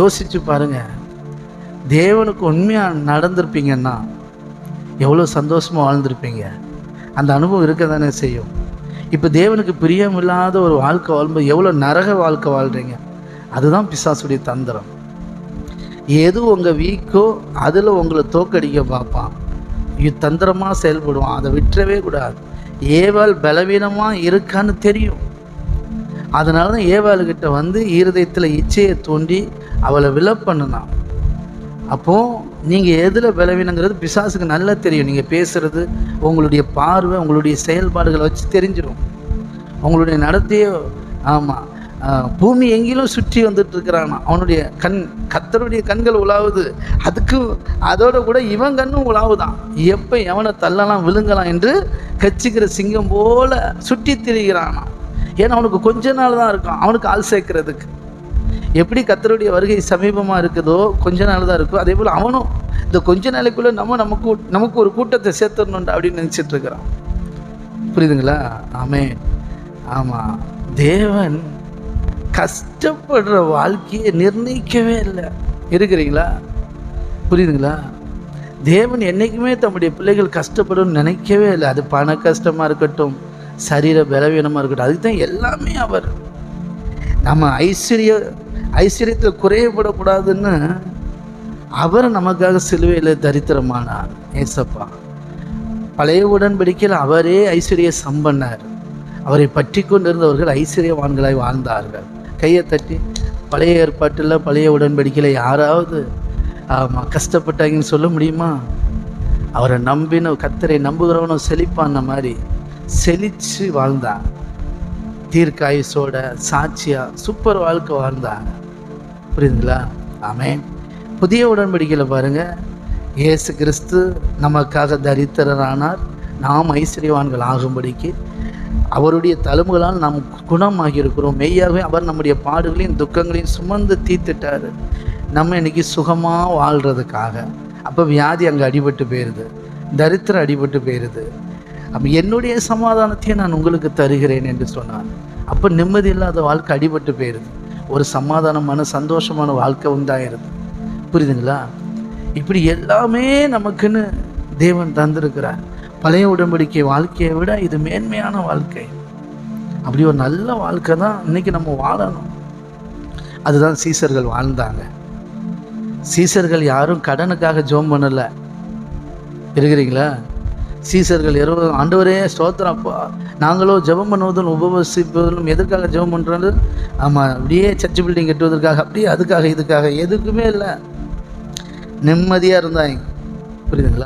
யோசித்து பாருங்கள் தேவனுக்கு உண்மையாக நடந்திருப்பீங்கன்னா எவ்வளோ சந்தோஷமாக வாழ்ந்திருப்பீங்க? அந்த அனுபவம் இருக்க தானே செய்யும். இப்போ தேவனுக்கு பிரியமில்லாத ஒரு வாழ்க்கை வாழும்போது எவ்வளோ நரக வாழ்க்கை வாழ்கிறீங்க அதுதான் பிசாசுடைய தந்திரம். எது உங்கள் வீக்கோ அதில் உங்களை தோக்கடிக்க பார்ப்பான். இது தந்திரமாக செயல்படுவான் அதை விட்டுறவே கூடாது. ஏவால் பலவீனமாக இருக்கான்னு தெரியும். அதனால தான் ஏவாளுக்கிட்ட வந்து இருதயத்தில் இச்சையை தூண்டி அவளை விலை பண்ணினான் அப்போது நீங்கள் எதில் பலவீனங்கிறது பிசாசுக்கு நல்லா தெரியும். நீங்கள் பேசுகிறது உங்களுடைய பார்வை உங்களுடைய செயல்பாடுகளை வச்சு தெரிஞ்சிடும் உங்களுடைய நடத்தையே ஆமாம் பூமி எங்கிலும் சுற்றி வந்துட்டு இருக்கிறானா. அவனுடைய கண் கத்தருடைய கண்கள் உலாவுது. அதுக்கு அதோட கூட இவன் கண்ணும் உலாவுதான். எப்போ எவனை தள்ளலாம் விழுங்கலாம் என்று கச்சிக்கிற சிங்கம் போல சுற்றி திரிகிறானான் ஏன்னா அவனுக்கு கொஞ்ச நாள் தான் இருக்கும். அவனுக்கு ஆள் சேர்க்கறதுக்கு. எப்படி கத்தருடைய வருகை சமீபமாக இருக்குதோ கொஞ்ச நாள் தான் இருக்கும். அதே போல் அவனும் இந்த கொஞ்ச நாளைக்குள்ளே நம்ம நமக்கு நமக்கு ஒரு கூட்டத்தை சேர்த்தணுண்டா அப்படின்னு நினச்சிட்டு இருக்கிறான். புரியுதுங்களா? ஆமே. ஆமாம் தேவன் கஷ்டப்படுற வாழ்க்கையை நிர்ணயிக்கவே இல்லை. இருக்கிறீங்களா? புரியுதுங்களா? தேவன் என்றைக்குமே தம்முடைய பிள்ளைகள் கஷ்டப்படும் நினைக்கவே இல்லை. அது பண கஷ்டமாக இருக்கட்டும் சரீர பலவீனமாக இருக்கட்டும். அதுக்கு தான் எல்லாமே அவர். நம்ம ஐஸ்வர்ய ஐஸ்வர்யத்தில் குறையப்படக்கூடாதுன்னு அவர் நமக்காக சிலுவையில் தரித்திரமானார். ஏசப்பா. பழைய உடன்படிக்கையில் அவரே ஐஸ்வர்ய சம்பன்னார். அவரை பற்றி கொண்டிருந்தவர்கள் ஐஸ்வர்யவான்களாய் வாழ்ந்தார்கள். கையை தட்டி பழைய ஏற்பாட்டில் பழைய உடன்படிக்கையில் யாராவது ஆமாம் கஷ்டப்பட்டாங்கன்னு சொல்ல முடியுமா? அவரை நம்பின கத்தரை நம்புகிறவனும் செழிப்பான மாதிரி. செழிச்சு வாழ்ந்தாங்க தீர்க்காயுசோட சாட்சியா சூப்பர் வாழ்க்கை வாழ்ந்தாங்க புரியுதுங்களா? ஆமே புதிய உடன்படிக்கையில் பாருங்க. இயேசு கிறிஸ்து நமக்காக தரித்திரரானார். நாம் ஐஸ்வர்யவான்கள் ஆகும்படிக்கு அவருடைய தழும்புகளால் நாம் குணமாகி இருக்கிறோம் மெய்யாகவே அவர் நம்முடைய பாடுகளையும் துக்கங்களையும் சுமந்து தீர்த்துட்டாரு. நம்ம இன்னைக்கு சுகமாக வாழ்கிறதுக்காக அப்போ வியாதி அங்கே அடிபட்டு போயிடுது தரித்திரம் அடிபட்டு போயிடுது அப்போ என்னுடைய சமாதானத்தையும் நான் உங்களுக்கு தருகிறேன் என்று சொன்னான் அப்போ நிம்மதி இல்லாத வாழ்க்கை அடிபட்டு போயிடுது ஒரு சமாதானமான சந்தோஷமான வாழ்க்கை உண்டாயிருது. புரியுதுங்களா? இப்படி எல்லாமே நமக்குன்னு தேவன் தந்திருக்கிறார். பழைய உடன்படிக்கை வாழ்க்கையை விட இது மேன்மையான வாழ்க்கை. அப்படி ஒரு நல்ல வாழ்க்கை தான் இன்னைக்கு நம்ம வாழணும். அதுதான் சீசர்கள் வாழ்ந்தாங்க. சீசர்கள் யாரும் கடனுக்காக ஜோம் பண்ணலை. இருக்கிறீங்களா? சீசர்கள் இருபது ஆண்டவரே ஸ்தோத்திரம் நாங்களோ ஜெபம் பண்ணுவதும் உபவசிப்பதிலும் எதற்காக ஜெபம் பண்ணுறது ஆமாம் அப்படியே சர்ச் பில்டிங் கட்டுவதற்காக அப்படியே அதுக்காக இதுக்காக எதுக்குமே இல்லை. நிம்மதியாக இருந்தாங்க புரியுதுங்களா?